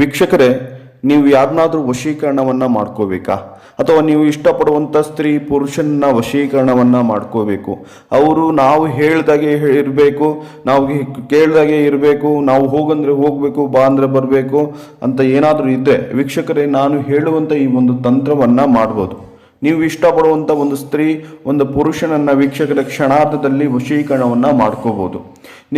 ವೀಕ್ಷಕರೇ, ನೀವು ಯಾರನ್ನಾದ್ರೂ ವಶೀಕರಣವನ್ನ ಮಾಡ್ಕೋಬೇಕಾ? ಅಥವಾ ನೀವು ಇಷ್ಟಪಡುವಂಥ ಸ್ತ್ರೀ ಪುರುಷನ ವಶೀಕರಣವನ್ನ ಮಾಡ್ಕೋಬೇಕು? ಅವರು ನಾವು ಹೇಳ್ದಾಗೆ ಇರಬೇಕು ನಾವು ಕೇಳ್ದಾಗೆ ಇರಬೇಕು, ನಾವು ಹೋಗಂದ್ರೆ ಹೋಗಬೇಕು, ಬಾ ಅಂದರೆ ಬರಬೇಕು ಅಂತ ಏನಾದರೂ ಇದ್ದರೆ ವೀಕ್ಷಕರೇ, ನಾನು ಹೇಳುವಂಥ ಈ ಒಂದು ತಂತ್ರವನ್ನ ಮಾಡ್ಬೋದು. ನೀವು ಇಷ್ಟಪಡುವಂಥ ಒಂದು ಸ್ತ್ರೀ, ಒಂದು ಪುರುಷನನ್ನ ವೀಕ್ಷಕರ ಕ್ಷಣಾರ್ಧದಲ್ಲಿ ವಶೀಕರಣವನ್ನ ಮಾಡ್ಕೋಬಹುದು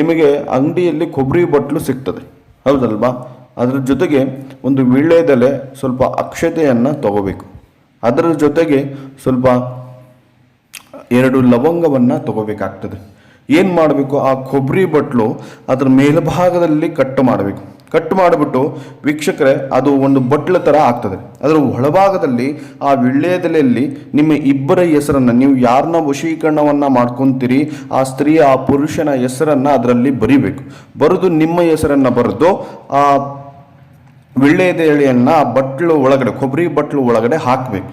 ನಿಮಗೆ ಅಂಗಡಿಯಲ್ಲಿ ಕೊಬ್ಬರಿ ಬಟ್ಲು ಸಿಗ್ತದೆ. ಹೌದಲ್ವಾ? ಅದರ ಜೊತೆಗೆ ಒಂದು ವೀಳ್ಯದೆಲೆ ಸ್ವಲ್ಪ ಅಕ್ಷತೆಯನ್ನು ತಗೋಬೇಕು. ಅದರ ಜೊತೆಗೆ ಸ್ವಲ್ಪ ಎರಡು ಲವಂಗವನ್ನು ತಗೋಬೇಕಾಗ್ತದೆ. ಏನು ಮಾಡಬೇಕು? ಆ ಕೊಬ್ಬರಿ ಬಟ್ಲು ಅದರ ಮೇಲ್ಭಾಗದಲ್ಲಿ ಕಟ್ ಮಾಡಬೇಕು. ಕಟ್ ಮಾಡಿಬಿಟ್ಟು ವೀಕ್ಷಕರೇ, ಅದು ಒಂದು ಬಟ್ಲ ಥರ ಆಗ್ತದೆ. ಅದರ ಒಳಭಾಗದಲ್ಲಿ ಆ ವಿಳ್ಯದೆಲೆಯಲ್ಲಿ ನಿಮ್ಮ ಇಬ್ಬರ ಹೆಸರನ್ನು, ನೀವು ಯಾರನ್ನ ವಶೀಕರಣವನ್ನು ಮಾಡ್ಕೊತೀರಿ, ಆ ಸ್ತ್ರೀ ಆ ಪುರುಷನ ಹೆಸರನ್ನು ಅದರಲ್ಲಿ ಬರಿಬೇಕು. ಬರೆದು ನಿಮ್ಮ ಹೆಸರನ್ನು ಬರೆದು ಆ ವಿಳ್ಯದೆಲೆಯನ್ನು ಆ ಬಟ್ಲು ಒಳಗಡೆ, ಕೊಬ್ಬರಿ ಬಟ್ಲು ಒಳಗಡೆ ಹಾಕಬೇಕು.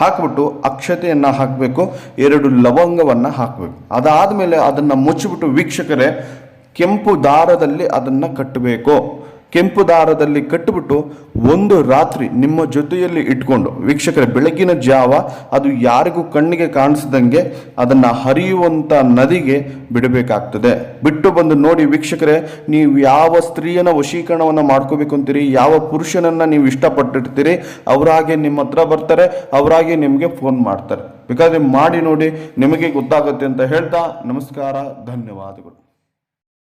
ಹಾಕಿಬಿಟ್ಟು ಅಕ್ಷತೆಯನ್ನು ಹಾಕಬೇಕು, ಎರಡು ಲವಂಗವನ್ನು ಹಾಕಬೇಕು. ಅದಾದಮೇಲೆ ಅದನ್ನು ಮುಚ್ಚಿಬಿಟ್ಟು ವೀಕ್ಷಕರೇ, ಕೆಂಪು ದಾರದಲ್ಲಿ ಅದನ್ನು ಕಟ್ಟಬೇಕು. ಕೆಂಪು ದಾರದಲ್ಲಿ ಕಟ್ಟಿಬಿಟ್ಟು ಒಂದು ರಾತ್ರಿ ನಿಮ್ಮ ಜೊತೆಯಲ್ಲಿ ಇಟ್ಕೊಂಡು, ವೀಕ್ಷಕರ, ಬೆಳಗಿನ ಜಾವ ಅದು ಯಾರಿಗೂ ಕಣ್ಣಿಗೆ ಕಾಣಿಸ್ದಂಗೆ ಅದನ್ನು ಹರಿಯುವಂಥ ನದಿಗೆ ಬಿಡಬೇಕಾಗ್ತದೆ. ಬಿಟ್ಟು ಬಂದು ನೋಡಿ ವೀಕ್ಷಕರೇ, ನೀವು ಯಾವ ಸ್ತ್ರೀಯನ ವಶೀಕರಣವನ್ನು ಮಾಡ್ಕೋಬೇಕು ಅಂತೀರಿ, ಯಾವ ಪುರುಷನನ್ನು ನೀವು ಇಷ್ಟಪಟ್ಟಿರ್ತೀರಿ, ಅವರಾಗೆ ನಿಮ್ಮ ಹತ್ರ ಬರ್ತಾರೆ, ಅವರಾಗೆ ನಿಮಗೆ ಫೋನ್ ಮಾಡ್ತಾರೆ. ಬೇಕಾದ್ರೆ ಮಾಡಿ ನೋಡಿ, ನಿಮಗೆ ಗೊತ್ತಾಗುತ್ತೆ ಅಂತ ಹೇಳ್ತಾ ನಮಸ್ಕಾರ, ಧನ್ಯವಾದಗಳು.